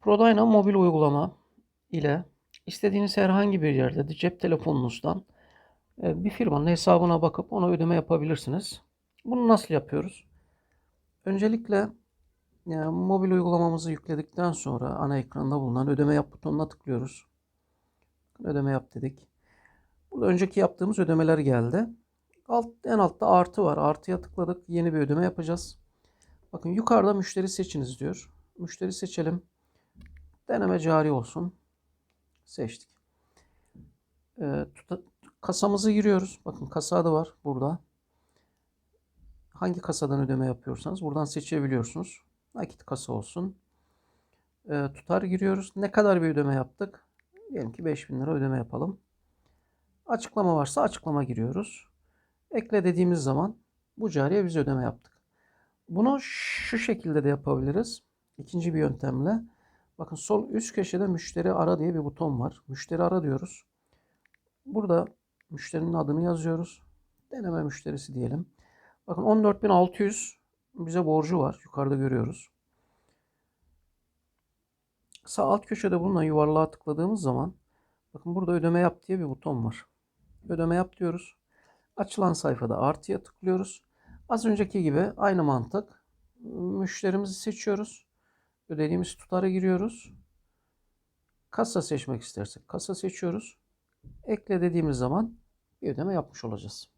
Prodyna mobil uygulama ile istediğiniz herhangi bir yerde de cep telefonunuzdan e, bir firmanın hesabına bakıp ona ödeme yapabilirsiniz. Bunu nasıl yapıyoruz? Öncelikle e, mobil uygulamamızı yükledikten sonra ana ekranda bulunan ödeme yap butonuna tıklıyoruz. Ödeme yap dedik. Burada önceki yaptığımız ödemeler geldi. Alt, en altta artı var. Artıya tıkladık. Yeni bir ödeme yapacağız. Bakın yukarıda müşteri seçiniz diyor. Müşteri seçelim. Deneme cari olsun. Seçtik. Ee, kasamızı giriyoruz. Bakın kasa adı var burada. Hangi kasadan ödeme yapıyorsanız buradan seçebiliyorsunuz. Nakit kasa olsun. Ee, tutar giriyoruz. Ne kadar bir ödeme yaptık? Diyelim ki 5000 lira ödeme yapalım. Açıklama varsa açıklama giriyoruz. Ekle dediğimiz zaman bu cariye biz ödeme yaptık. Bunu şu şekilde de yapabiliriz. İkinci bir yöntemle. Bakın sol üst köşede müşteri ara diye bir buton var. Müşteri ara diyoruz. Burada müşterinin adını yazıyoruz. Deneme müşterisi diyelim. Bakın 14.600 bize borcu var. Yukarıda görüyoruz. Sağ alt köşede bulunan yuvarlığa tıkladığımız zaman bakın burada ödeme yap diye bir buton var. Ödeme yap diyoruz. Açılan sayfada artıya tıklıyoruz. Az önceki gibi aynı mantık. Müşterimizi seçiyoruz. Ödediğimiz tutarı giriyoruz. Kasa seçmek istersek kasa seçiyoruz. Ekle dediğimiz zaman bir ödeme yapmış olacağız.